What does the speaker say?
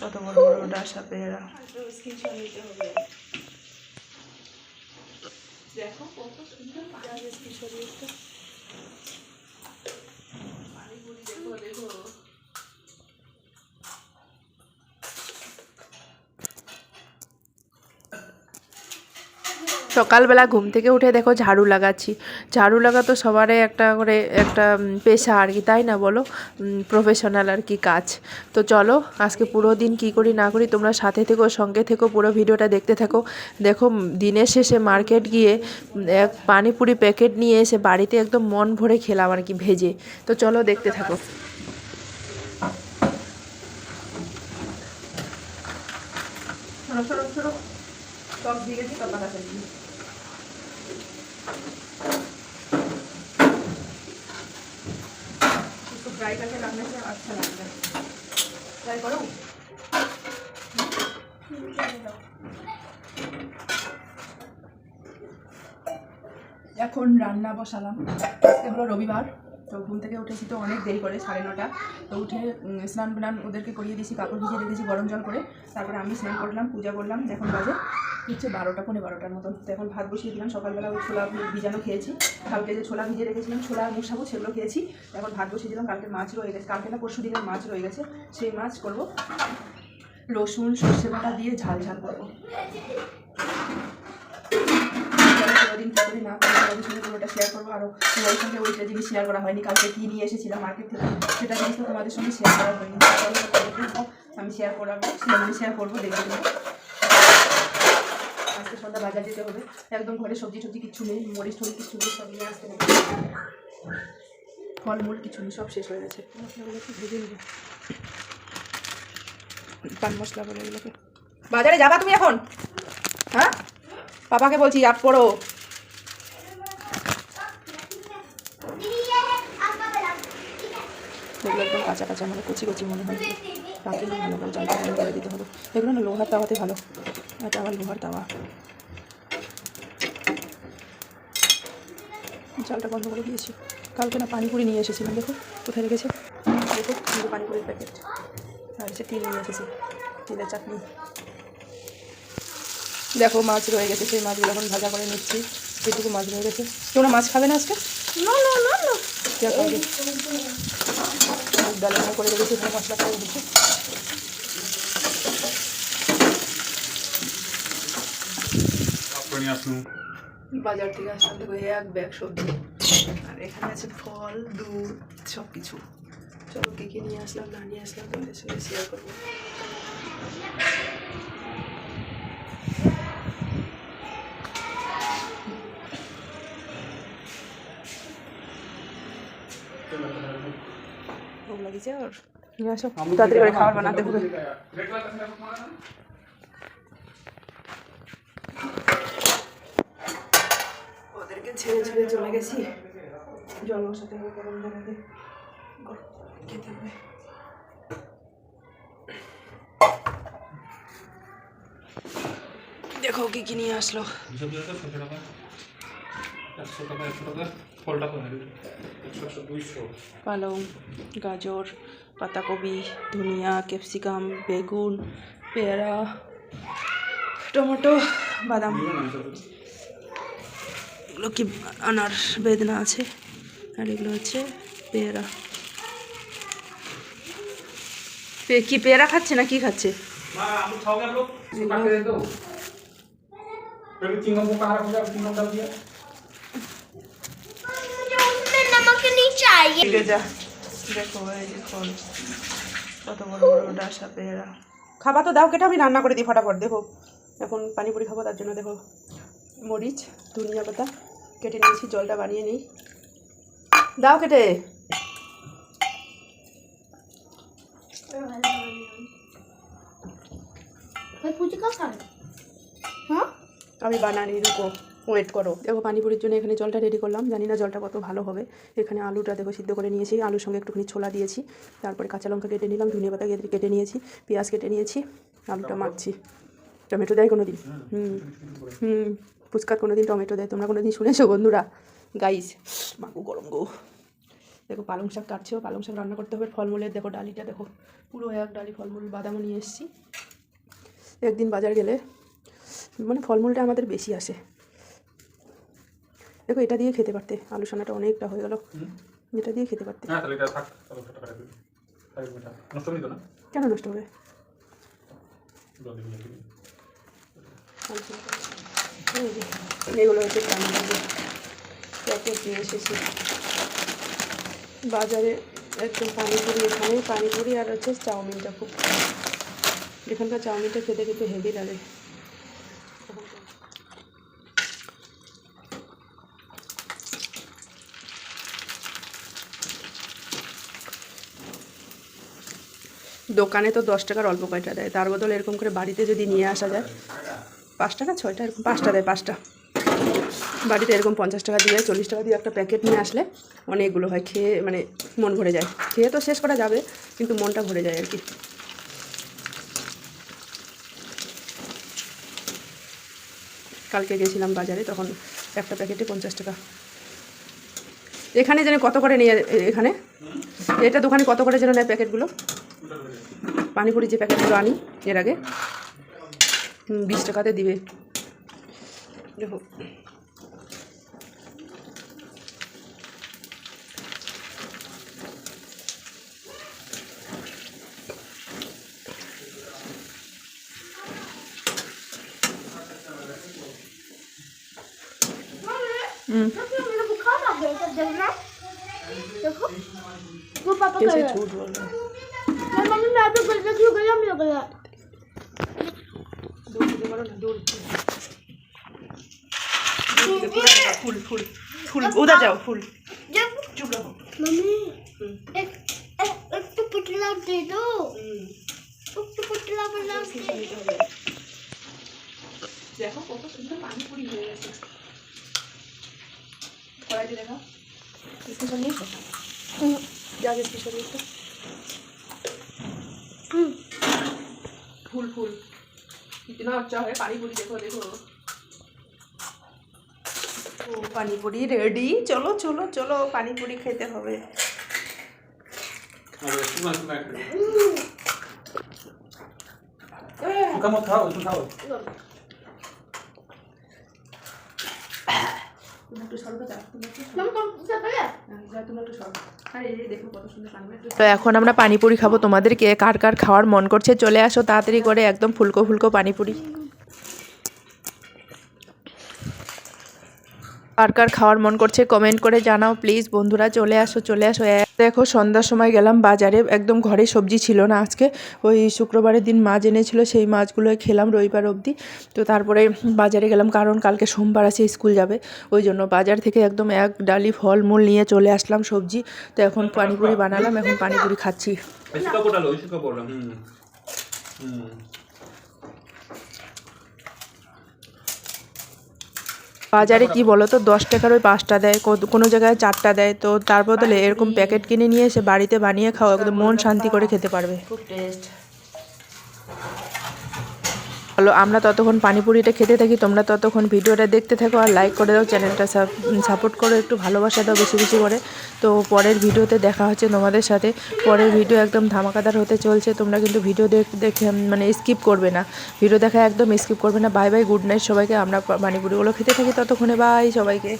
কত বড় বড় ডাসা পেয়ারা দেখো কত সুন্দর দেখো দেখো। সকালবেলা ঘুম থেকে উঠে দেখো ঝাড়ু লাগাচ্ছি। ঝাড়ু লাগা তো সবারই একটা করে একটা পেশা আর কি, তাই না বলো? প্রফেশনাল আর কি কাজ। তো চলো, আজকে পুরো দিন কি করি না করি, তোমরা সাথে থেকো, সঙ্গে থেকো, পুরো ভিডিওটা দেখতে থাকো। দেখো, দিনের শেষে মার্কেট গিয়ে এক পানিপুরি প্যাকেট নিয়ে এসে বাড়িতে একদম মন ভরে খেলাম আর কি, ভেজে। তো চলো, দেখতে থাকো। ছোটো টক দিয়ে গেছি টক বাটা দিয়ে। इसको फ्राई करके रखने से अच्छा लगता है फ्राई करो এখন রান্না বসালাম আজকে হলো রবিবার তো ঘুম থেকে উঠেছি তো অনেক দেরি করে সাড়ে নটা তো উঠে উম, স্নান টান ওদেরকে করিয়ে দিয়েছি কাপড় ভিজিয়ে রেখেছি গরম জল করে তারপরে আমি স্নান করলাম পূজা করলাম এখন বাজে হচ্ছে বারোটা পনেরো বারোটার মতন। তো এখন ভাত বসিয়ে দিলাম, সকালবেলা ওই ছোলা ভিজানো খেয়েছি। কালকে যে ছোলা ভিজিয়ে রেখেছিলাম, ছোলা মুখ সাবু সেগুলো খেয়েছি। এখন ভাত বসিয়ে দিলাম, কালকে মাছ রয়ে গেছে। কালকে না, পরশু দিনের মাছ রয়ে গেছে, সেই মাছ করব। রসুন, সর্ষে বাটা দিয়ে ঝাল ঝাল করব। করি না শেয়ার করব। সঙ্গে ওইটা জিনিস শেয়ার করা হয়নি, কালকে কী নিয়ে এসেছিলাম তোমাদের সঙ্গে শেয়ার করা হয়নি। আমি শেয়ার করাবো শেয়ার করব তুমি আজকে সন্ধ্যা বাজার যেতে হবে। একদম ঘরে সবজি টবজি কিছু নেই, মরিচ টরিচ কিছু নেই, সব নিয়ে আসতে হবে। ফলমূল কিছু নেই, সব শেষ হয়ে গেছে। মশলাগুলো একটু ভেজে নেবে পান মশলা বলে এগুলোকে। বাজারে যাবা তুমি এখন? হ্যাঁ? বাবাকে বলছি, আপ পড়ো। এগুলো একদম কাঁচা কাঁচা মানে কচি কচি মনে হয়। না ভালো করে ভালো করে দিতে হবে। এগুলো না লোহার তাওয়াতে ভালো। আবার লোহার তাওয়া চালটা বন্ধ করে দিয়েছি। কালকে না পানিপুরি নিয়ে এসেছিলাম দেখো কোথায় রেখেছে? দেখো কিন্তু পানিপুরির প্যাকেট আর সে তিল নিয়ে এসেছি তিলের চাটনি। দেখো মাছ রয়ে গেছে সেই মাছগুলো এখন ভাজা করে নিচ্ছি। যেটুকু মাছ রয়ে গেছে। তোমরা মাছ খাবে না আজকে? No, no, no, no. কে খাবে ডালে করে রেখেছি মশলা করে দিচ্ছি নিয়ে বাজার থেকে আসলাম দেখো এক ব্যাগ সবজি। আর এখানে আছে ফল দুধ সব কিছু চলো কী কী নিয়ে আসলাম না নিয়ে আসলাম তোমাদের সঙ্গে শেয়ার করব। ভোগ লাগিয়েছে আর নিয়ে আসো তাড়াতাড়ি করে খাবার বানাতে হবে ওদেরকে ছেড়ে ছেড়ে চলে গেছি। জল বসাতে হবে গরম জলে খেতে হবে। দেখো কি কি নিয়ে আসলো। পালং গাজর পাতাকপি ধনিয়া ক্যাপসিকাম বেগুন পেয়ারা টমেটো বাদাম। এগুলো কি আনার বেদনা আছে? আর এগুলো হচ্ছে পেয়ারা। কি পেয়ারা খাচ্ছে না কি খাচ্ছে? খাবা তো দাও কেটা আমি রান্না করে দিই ফটাফট দেখো। এখন পানিপুরি খাব তার জন্য দেখো মরিচ ধনিয়া পাতা। কেটে নিয়েছি জলটা বানিয়ে নিই। দাও কেটে। হ্যাঁ আমি বানানি রুকো ওয়েট করো। দেখো পানিপুরির জন্য এখানে জলটা রেডি করলাম। জানি না জলটা কত ভালো হবে। এখানে আলুটা দেখো সিদ্ধ করে নিয়েছি। আলুর সঙ্গে একটুখানি ছোলা দিয়েছি। তারপরে কাঁচা লঙ্কা কেটে নিলাম ধনিয়া পাতা কেটে কেটে নিয়েছি পেঁয়াজ কেটে নিয়েছি আলুটা মাখছি। টমেটো দেয় কোনো দিন হুম। হুম। ফুচকার কোনো দিন টমেটো দেয় তোমরা কোনো দিন শুনেছো বন্ধুরা? গাইস মাগু গরম গো। দেখো পালং শাক কাটছেও পালং শাক রান্না করতে হবে ফলমূলের দেখো ডালিটা দেখো পুরো এক ডালি ফলমূল বাদামও নিয়ে এসেছি। একদিন বাজার গেলে মানে ফলমূলটা আমাদের বেশি আসে। দেখো এটা দিয়ে খেতে পারতে আলু সানাটা অনেকটা হয়ে গেল। এটা দিয়ে খেতে পারতে। হ্যাঁ কেন নষ্ট হবে? এগুলো হচ্ছে চাউমিন প্যাকেট নিয়ে এসেছি। বাজারে একদম পানিপুরি এখানে। পানিপুরি আর হচ্ছে চাউমিনটা খুব এখানকার চাউমিনটা খেতে খেতে হেভি লাগে। দোকানে তো দশ টাকার অল্প কয়টা দেয়। তার বদলে এরকম করে বাড়িতে যদি নিয়ে আসা যায় পাঁচ টাকা ছয়টা? এরকম পাঁচটা দেয়, পাঁচটা। বাড়িতে এরকম পঞ্চাশ টাকা দিয়ে, চল্লিশ টাকা দিয়ে একটা প্যাকেট নিয়ে আসলে অনেকগুলো হয়, খেয়ে মানে মন ভরে যায়। খেয়ে তো শেষ করা যাবে, কিন্তু মনটা ভরে যায় আর কি। কালকে গেছিলাম বাজারে, তখন একটা প্যাকেটে পঞ্চাশ টাকা। এখানে যেন কত করে নিয়ে, এখানে? এটা দোকানে কত করে যেন নেয় প্যাকেটগুলো? পানিপুরি যে প্যাকেটগুলো আনি, এর আগে। বিশ টাকাতে দিবে দেখো हम्म, मेरे को खाना है तो देखना देखो वो पापा कैसे कर झूठ बोल रहा है मम्मी मैं तो गलत क्यों गया मेरा गलत ফুল ফুল পুটলা দিয়ে দাও। আচ্ছা, আচ্ছা, আচ্ছা, দেখো কত হয়ে গেছে। দেখো স্পেশাল নিয়েছো যা স্পেশাল নিয়েছো ফুল ফুল। চড়ে পানিপুরি দেখো দেখো। ও পানিপুরি রেডি চলো চলো চলো পানিপুরি খেতে হবে। খাও খাও। তো এখন আমরা পানিপুরি খাব। তোমাদেরকে কার কার খাওয়ার মন করছে চলে আসো তাড়াতাড়ি করে একদম ফুলকো ফুলকো পানিপুরি। কার কার খাওয়ার মন করছে কমেন্ট করে জানাও প্লিজ বন্ধুরা, চলে আসো চলে আসো। দেখো, সন্ধ্যার সময় গেলাম বাজারে, একদম ঘরে সবজি ছিল না আজকে। ওই শুক্রবারের দিন মাছ এনেছিল, সেই মাছগুলোই খেলাম রবিবার অবধি। তো তারপরে বাজারে গেলাম, কারণ কালকে সোমবার আছে, স্কুল যাবে। ওই জন্য বাজার থেকে একদম এক ডালি ফলমূল নিয়ে চলে আসলাম সবজি। তো এখন পানিপুরি বানালাম, এখন পানিপুরি খাচ্ছি। হুম। বাজারে কি বলো তো দশ টাকার ওই পাঁচটা দেয় কোনো জায়গায় চারটা দেয়, তো তার বদলে এরকম প্যাকেট কিনে নিয়ে এসে বাড়িতে বানিয়ে খাওয়া, একদম মন শান্তি করে খেতে পারবে। খুব টেস্ট চলো আমরা ততক্ষণ পানিপুরিটা খেতে থাকি, তোমরা ততক্ষণ ভিডিওটা দেখতে থাকো আর লাইক করে দাও, চ্যানেলটা সাপোর্ট করো, একটু ভালোবাসা দাও বেশি বেশি করে। তো পরের ভিডিওতে দেখা হচ্ছে তোমাদের সাথে। পরের ভিডিও একদম ধামাকাদার হতে চলছে, তোমরা কিন্তু ভিডিও দেখে মানে স্কিপ করবে না। ভিডিও দেখা একদম স্কিপ করবে না। বাই বাই গুড নাইট সবাইকে। আমরা পানিপুরিগুলো খেতে থাকি ততক্ষণে। বাই সবাইকে।